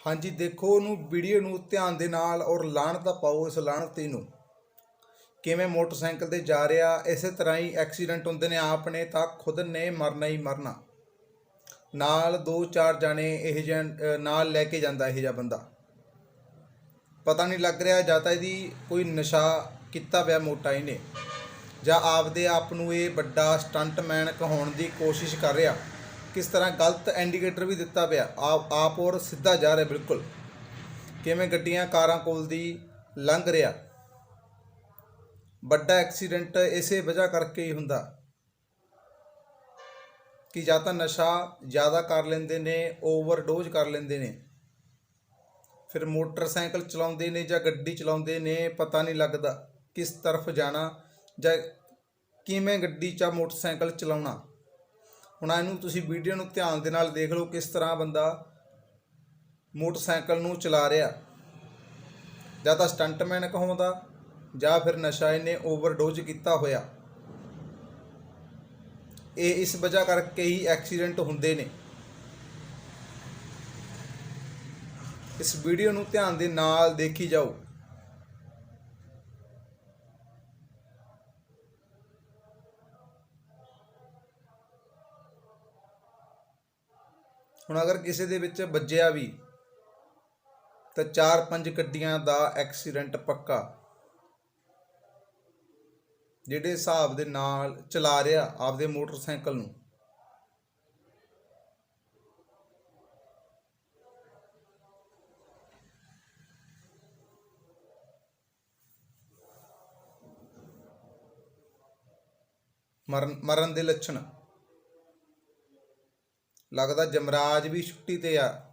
ਹਾਂਜੀ, ਦੇਖੋ ਉਹਨੂੰ ਵੀਡੀਓ ਨੂੰ ਧਿਆਨ ਦੇ ਨਾਲ ਔਰ ਲਾਹਣਤ ਦਾ ਪਾਓ ਇਸ ਲਾਹਣਤੀ ਨੂੰ। ਕਿਵੇਂ ਮੋਟਰਸਾਈਕਲ ਤੇ ਜਾ ਰਿਹਾ, ਇਸੇ ਤਰ੍ਹਾਂ ਹੀ ਐਕਸੀਡੈਂਟ ਹੁੰਦੇ ਨੇ ਆਪ ਨੇ, ਤਾਂ ਖੁਦ ਨੇ ਮਰਨਾ ਹੀ ਮਰਨਾ। ਨਾਲ ਦੋ ਚਾਰ ਜਾਣੇ ਇਹ ਜਿਹੇ ਨਾਲ ਲੈ ਕੇ ਜਾਂਦਾ ਇਹ ਜਿਹਾ ਬੰਦਾ। ਪਤਾ ਨਹੀਂ ਲੱਗ ਰਿਹਾ ਜਾਂ ਤਾਂ ਇਹਦੀ ਕੋਈ ਨਸ਼ਾ ਕੀਤਾ ਪਿਆ ਮੋਟਾ ਇਹਨੇ, ਜਾਂ ਆਪਦੇ ਆਪ ਨੂੰ ਇਹ ਵੱਡਾ ਸਟੰਟਮੈਨ ਕਹਾਉਣ ਦੀ ਕੋਸ਼ਿਸ਼ ਕਰ ਰਿਹਾ। ਕਿਸ ਤਰ੍ਹਾਂ ਗਲਤ ਇੰਡੀਕੇਟਰ ਵੀ ਦਿੱਤਾ ਪਿਆ। ਆਪ ਆਪ ਔਰ ਸਿੱਧਾ ਜਾ ਰਿਹਾ, ਬਿਲਕੁਲ। ਕਿਵੇਂ ਗੱਡੀਆਂ, ਕਾਰਾਂ ਕੋਲ ਦੀ ਲੰਘ ਰਿਹਾ। ਵੱਡਾ ਐਕਸੀਡੈਂਟ ਇਸੇ ਵਜ੍ਹਾ ਕਰਕੇ ਹੀ ਹੁੰਦਾ। ਕਿ ਜਾਂ ਤਾਂ ਨਸ਼ਾ ਜ਼ਿਆਦਾ ਕਰ ਲੈਂਦੇ ਨੇ ਓਵਰਡੋਜ਼ ਕਰ ਲੈਂਦੇ ਨੇ। ਫਿਰ ਮੋਟਰਸਾਈਕਲ ਚਲਾਉਂਦੇ ਨੇ ਜਾਂ ਗੱਡੀ ਚਲਾਉਂਦੇ ਨੇ, ਪਤਾ ਨਹੀਂ ਲੱਗਦਾ ਕਿਸ ਤਰਫ ਜਾਣਾ ਜਾਂ ਕਿਵੇਂ ਗੱਡੀ ਜਾਂ ਮੋਟਰਸਾਈਕਲ ਚਲਾਉਣਾ। ਹੁਣ ਇਹਨੂੰ ਤੁਸੀਂ ਵੀਡੀਓ ਨੂੰ ਧਿਆਨ ਦੇ ਨਾਲ ਦੇਖ ਲਓ ਕਿਸ ਤਰ੍ਹਾਂ ਬੰਦਾ ਮੋਟਰਸਾਈਕਲ ਨੂੰ ਚਲਾ ਰਿਹਾ। ਜਾਂ ਤਾਂ ਸਟੰਟਮੈਨ ਕਹਾਉਂਦਾ, ਜਾਂ ਫਿਰ ਨਸ਼ਾ ਇਹਨੇ ਓਵਰਡੋਜ਼ ਕੀਤਾ ਹੋਇਆ। ਇਹ ਇਸ ਵਜ੍ਹਾ ਕਰਕੇ ਹੀ ਐਕਸੀਡੈਂਟ ਹੁੰਦੇ ਨੇ। ਇਸ ਵੀਡੀਓ ਨੂੰ ਧਿਆਨ ਦੇ ਨਾਲ ਦੇਖੀ ਜਾਓ। ਹੁਣ ਅਗਰ ਕਿਸੇ ਦੇ ਵਿੱਚ ਵੱਜਿਆ ਵੀ, ਤਾਂ ਚਾਰ ਪੰਜ ਗੱਡੀਆਂ ਦਾ ਐਕਸੀਡੈਂਟ ਪੱਕਾ। ਜਿਹੜੇ ਹਿਸਾਬ ਦੇ ਨਾਲ ਚਲਾ ਰਿਹਾ ਆਪਦੇ ਮੋਟਰਸਾਈਕਲ ਨੂੰ। ਮਰਨ ਮਰਨ ਦੇ ਲੱਛਣ। ਲੱਗਦਾ ਜਮਰਾਜ ਵੀ ਛੁੱਟੀ ਤੇ ਆ।